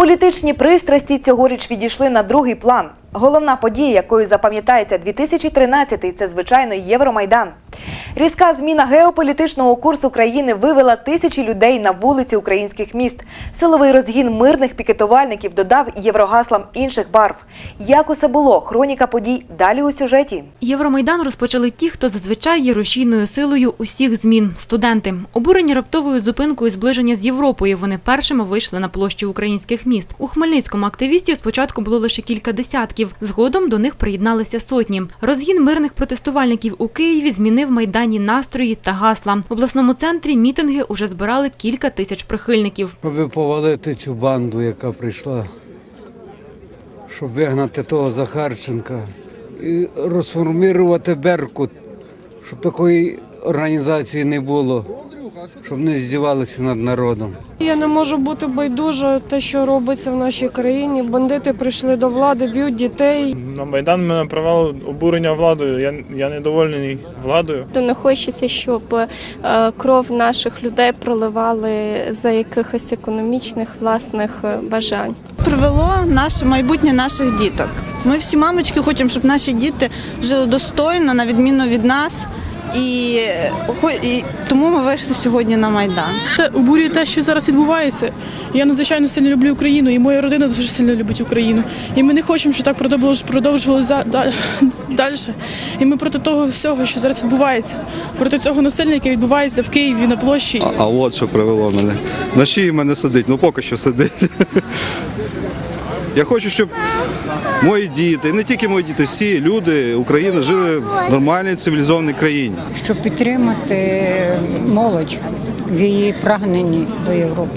Політичні пристрасті цьогоріч відійшли на другий план. Головна подія, якою запам'ятається 2013 – це звичайно Євромайдан. Різка зміна геополітичного курсу країни вивела тисячі людей на вулиці українських міст. Силовий розгін мирних пікетувальників додав єврогаслам інших барв. Як усе було? Хроніка подій далі у сюжеті. Євромайдан розпочали ті, хто зазвичай є рушійною силою усіх змін – студенти. Обурені раптовою зупинкою зближення з Європою, вони першими вийшли на площі українських міст. У Хмельницькому активістів спочатку було лише кілька десятків, згодом до них приєдналися сотні. Розгін мирних протестувальників у Києві змінив майдані настрої та гасла. В обласному центрі мітинги уже збирали кілька тисяч прихильників. Щоб повалити цю банду, яка прийшла, щоб вигнати того Захарченка і розформувати Беркут, щоб такої організації не було, щоб не здівалися над народом. Я не можу бути байдужа те, що робиться в нашій країні. Бандити прийшли до влади, б'ють дітей. На Майдан мене провело обурення владою. Я, я недовольний владою. То не хочеться, щоб е, кров наших людей проливали за якихось економічних власних е, бажань. привело наше майбутнє наших діток. Ми всі мамочки хочемо, щоб наші діти жили достойно, на відміну від нас. І, і тому ми вийшли сьогодні на майдан. Це обурює те, що зараз відбувається. Я надзвичайно сильно люблю Україну, і моя родина дуже сильно любить Україну. І ми не хочемо, щоб так продовжувалося далі. І ми проти того всього, що зараз відбувається, проти цього насилля, яке відбувається в Києві на площі. А, а от що привело мене. На шиї в мене сидить, ну поки що сидить. Я хочу, щоб мої діти, не тільки мої діти, всі люди України жили в нормальній цивілізованій країні. щоб підтримати молодь в її прагненні до Європи.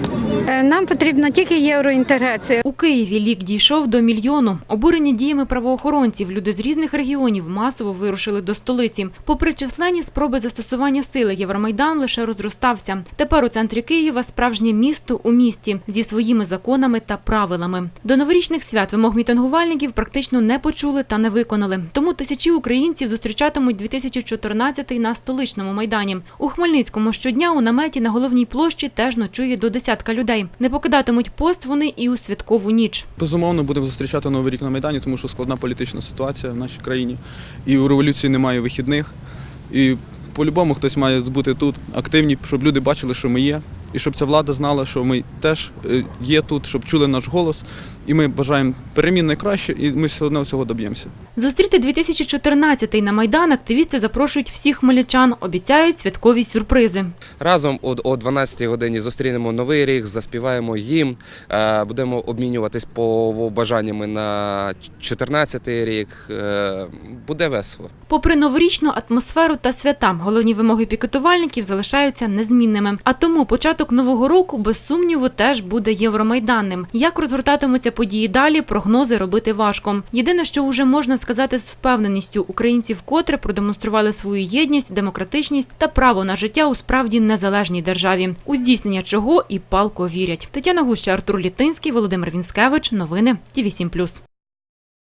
Е, Нам потрібна тільки євроінтеграція. У Києві лік дійшов до мільйону. Обурені діями правоохоронців, люди з різних регіонів масово вирушили до столиці. Попри численні спроби застосування сили, Євромайдан лише розростався. Тепер у центрі Києва справжнє місто у місті зі своїми законами та правилами. До новорічних свят вимог мітингувальників практично не почули та не виконали. Тому тисячі українців зустрічатимуть 2014-й на столичному майдані. У Хмельницькому щодня у наметі на головній площі теж ночує до десятка людей. Не покидатимуть пост вони і у святкову ніч. Безумовно, будемо зустрічати новий рік на Майдані, тому що складна політична ситуація в нашій країні. І у революції немає вихідних. І по-любому хтось має бути тут активні, щоб люди бачили, що ми є. І щоб ця влада знала, що ми теж е, є тут, щоб чули наш голос. І ми бажаємо перемін найкраще, і ми все одно цього доб'ємося. Зустріти 2014 на Майдан активісти запрошують всіх хмельничан, обіцяють святкові сюрпризи. Разом о, о 12 годині зустрінемо новий рік, заспіваємо їм, е, будемо обмінюватись по бажаннями на 14 рік. Е, Буде весело. Попри новорічну атмосферу та свята, головні вимоги пікетувальників залишаються незмінними. А тому початок нового року, без сумніву, теж буде євромайданним. Як розгортатимуться події далі, прогнози робити важко. Єдине, що вже можна сказати з впевненістю, українці вкотре продемонстрували свою єдність, демократичність та право на життя у справді незалежній державі, у здійснення чого і палко вірять. Тетяна Гуща, Артур Літинський, Володимир Вінськевич. Новини Ті 7+.